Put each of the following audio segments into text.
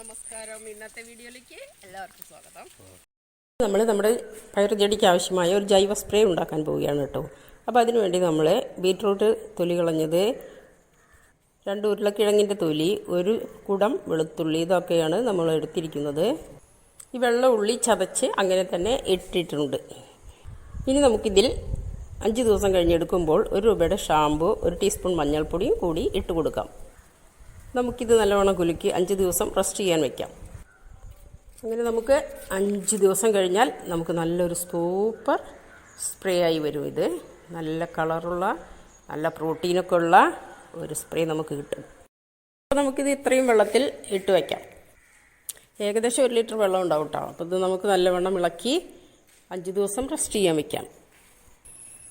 നമസ്കാരം. ഇന്നത്തെ വീഡിയോയിലേക്ക് എല്ലാവർക്കും സ്വാഗതം. നമ്മൾ നമ്മുടെ പയർ ചെടിക്ക് ആവശ്യമായ ഒരു ജൈവ സ്പ്രേ ഉണ്ടാക്കാൻ പോവുകയാണ് കേട്ടോ. അപ്പോൾ അതിനുവേണ്ടി നമ്മൾ ബീറ്റ്റൂട്ട് തൊലി കളഞ്ഞത് രണ്ട് ഉരുളക്കിഴങ്ങിന്റെ തൊലി ഒരു കുടം വെളുത്തുള്ളി ഇതൊക്കെയാണ് നമ്മൾ എടുത്തിരിക്കുന്നത്. ഈ വെള്ള ഉള്ളി ചതച്ച് അങ്ങനെ തന്നെ ഇട്ടിട്ടുണ്ട്. ഇനി നമുക്കിതിൽ അഞ്ച് ദിവസം കഴിഞ്ഞെടുക്കുമ്പോൾ ഒരു രൂപയുടെ ഷാമ്പു ഒരു ടീസ്പൂൺ മഞ്ഞൾപ്പൊടിയും കൂടി ഇട്ട് കൊടുക്കാം. നമുക്കിത് നല്ലവണ്ണം കുലുക്കി അഞ്ച് ദിവസം റെസ്റ്റ് ചെയ്യാൻ വയ്ക്കാം അങ്ങനെ നമുക്ക് അഞ്ച് ദിവസം കഴിഞ്ഞാൽ നമുക്ക് നല്ലൊരു സൂപ്പർ സ്പ്രേ ആയി വരും ഇത്. നല്ല കളറുള്ള നല്ല പ്രോട്ടീനൊക്കെ ഉള്ള ഒരു സ്പ്രേ നമുക്ക് കിട്ടും. അപ്പോൾ നമുക്കിത് ഇത്രയും വെള്ളത്തിൽ ഇട്ട് വയ്ക്കാം ഏകദേശം ഒരു ലിറ്റർ വെള്ളം ഉണ്ടാവും കേട്ടോ അപ്പോൾ ഇത് നമുക്ക് നല്ലവണ്ണം ഇളക്കി അഞ്ച് ദിവസം റെസ്റ്റ് ചെയ്യാൻ വയ്ക്കാം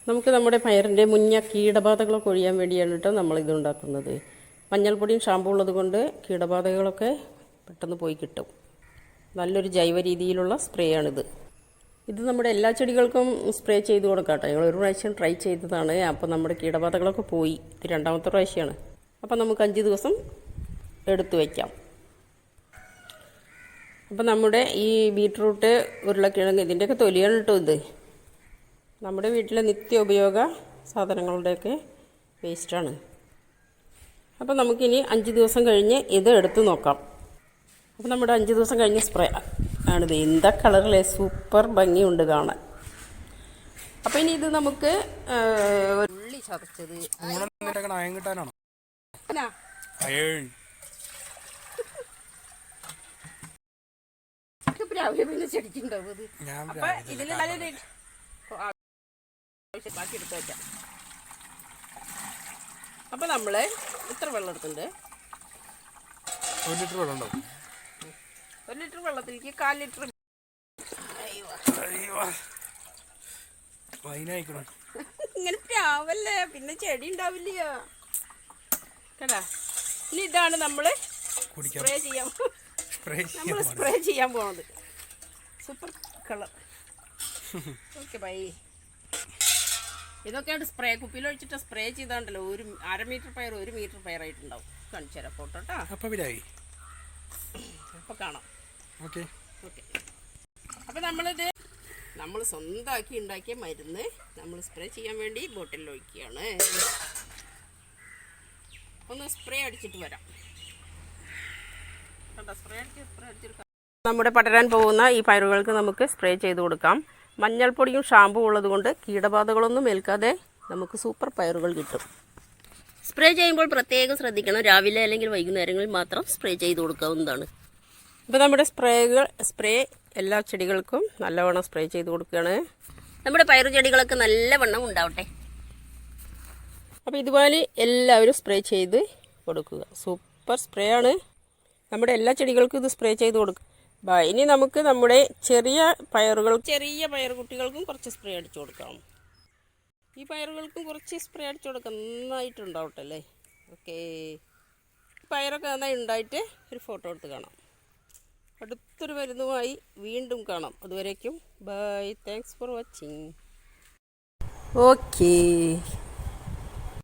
നമുക്ക് നമ്മുടെ പയറിന്റെ മുന്ന കീടബാധകളൊക്കെ ഒഴിയാൻ വേണ്ടിയാണ് കേട്ടോ നമ്മളിത് ഉണ്ടാക്കുന്നത്. മഞ്ഞൾപ്പൊടിയും ഷാമ്പൂ ഉള്ളത് കൊണ്ട് കീടബാധകളൊക്കെ പെട്ടെന്ന് പോയി കിട്ടും. നല്ലൊരു ജൈവ രീതിയിലുള്ള സ്പ്രേ ആണിത് ഇത് നമ്മുടെ എല്ലാ ചെടികൾക്കും സ്പ്രേ ചെയ്ത് കൊടുക്കാം കേട്ടോ ഞങ്ങൾ ഒരു പ്രാവശ്യം ട്രൈ ചെയ്തതാണ്. അപ്പോൾ നമ്മുടെ കീടബാധകളൊക്കെ പോയി. ഇത് രണ്ടാമത്തെ പ്രാവശ്യമാണ് അപ്പോൾ നമുക്ക് അഞ്ച് ദിവസം എടുത്തു വയ്ക്കാം അപ്പോൾ നമ്മുടെ ഈ ബീട്രൂട്ട് ഉരുളക്കിഴങ്ങ് ഇതിന്റെയൊക്കെ തൊലിയാണ് കേട്ടോ ഇത്. നമ്മുടെ വീട്ടിലെ നിത്യ ഉപയോഗ സാധനങ്ങളുടെയൊക്കെ വേസ്റ്റാണ്. അപ്പോൾ നമുക്കിനി അഞ്ച് ദിവസം കഴിഞ്ഞ് ഇത് എടുത്ത് നോക്കാം. അപ്പോൾ നമ്മുടെ അഞ്ച് ദിവസം കഴിഞ്ഞ് സ്പ്രേ ആണിത് എന്താ കളറിലെ സൂപ്പർ ഭംഗിയുണ്ട് കാണാൻ. അപ്പോൾ ഇനി ഇത് നമുക്ക് ഉള്ളി ചതച്ചത്. കിട്ടാനാണോ? രാവിലെ പിന്നെ ചെടിക്കുണ്ടാവും അപ്പൊ ഇതിൽ ബാക്കി എടുത്ത് വെക്കാം. അപ്പൊ നമ്മൾ ഇത്ര വെള്ളം എടുത്തിട്ടുണ്ട് ഒരു ലിറ്റർ വെള്ളം ഉണ്ടാവും. ഒരു ലിറ്റർ വെള്ളത്തിലേക്ക് കാൽ ലിറ്റർ ഇങ്ങനെ രാവല്ലേ പിന്നെ ചെടി ഉണ്ടാവില്ല കേട്ടാ? ഇനി ഇതാണ് നമ്മൾ സ്പ്രേ ചെയ്യാൻ നമ്മൾ സ്പ്രേ ചെയ്യാൻ പോണത്. സൂപ്പർ കളർ ഓക്കെ ബൈ ഇതൊക്കെയാണ് സ്പ്രേ കുപ്പിയിൽ ഒഴിച്ചിട്ട് സ്പ്രേ ചെയ്താണ്ടല്ലോ. ഒരു അര മീറ്റർ പയർ ഒരു മീറ്റർ പയറായിട്ടുണ്ടാവും കാണിച്ചു തരാം ഫോട്ടോ കേട്ടോ അപ്പോൾ കാണാം. ഓക്കെ. ഓക്കെ. അപ്പോൾ നമ്മളിത് നമ്മൾ സ്വന്തമാക്കി ഉണ്ടാക്കിയ മരുന്ന് നമ്മൾ സ്പ്രേ ചെയ്യാൻ വേണ്ടി ബോട്ടിലിൽ ഒഴിക്കുകയാണ്. ഒന്ന് സ്പ്രേ അടിച്ചിട്ട് വരാം. കണ്ടോ? സ്പ്രേ അടിച്ച് സ്പ്രേ അടിച്ചെടുക്കാം നമ്മുടെ പടരാൻ പോകുന്ന ഈ പയറുകൾക്ക് നമുക്ക് സ്പ്രേ ചെയ്ത് കൊടുക്കാം. മഞ്ഞൾപ്പൊടിയും ഷാമ്പൂ ഉള്ളത് കൊണ്ട് കീടബാധകളൊന്നും ഏൽക്കാതെ നമുക്ക് സൂപ്പർ പയറുകൾ കിട്ടും. സ്പ്രേ ചെയ്യുമ്പോൾ പ്രത്യേകം ശ്രദ്ധിക്കണം. രാവിലെ അല്ലെങ്കിൽ വൈകുന്നേരങ്ങളിൽ മാത്രം സ്പ്രേ ചെയ്ത് കൊടുക്കാവുന്നതാണ്. ഇപ്പോൾ നമ്മുടെ സ്പ്രേകൾ സ്പ്രേ എല്ലാ ചെടികൾക്കും നല്ലവണ്ണം സ്പ്രേ ചെയ്ത് കൊടുക്കുകയാണ്. നമ്മുടെ പയറു ചെടികളൊക്കെ നല്ലവണ്ണം ഉണ്ടാവട്ടെ. അപ്പോൾ ഇതുപോലെ എല്ലാവരും സ്പ്രേ ചെയ്ത് കൊടുക്കുക. സൂപ്പർ സ്പ്രേ ആണ്. നമ്മുടെ എല്ലാ ചെടികൾക്കും ഇത് സ്പ്രേ ചെയ്ത് കൊടുക്കുക ബാ ഇനി നമുക്ക് നമ്മുടെ ചെറിയ പയറുകൾ ചെറിയ പയർ കുട്ടികൾക്കും കുറച്ച് സ്പ്രേ അടിച്ചു കൊടുക്കാം. ഈ പയറുകൾക്കും കുറച്ച് സ്പ്രേ അടിച്ചു കൊടുക്കാം. നന്നായിട്ടുണ്ടാവട്ടെ അല്ലേ ഓക്കേ പയറൊക്കെ നന്നായി ഉണ്ടായിട്ട് ഒരു ഫോട്ടോ എടുത്ത് കാണാം. അടുത്തൊരു മരുന്നുമായി വീണ്ടും കാണാം. അതുവരേക്കും bye thanks for watching okay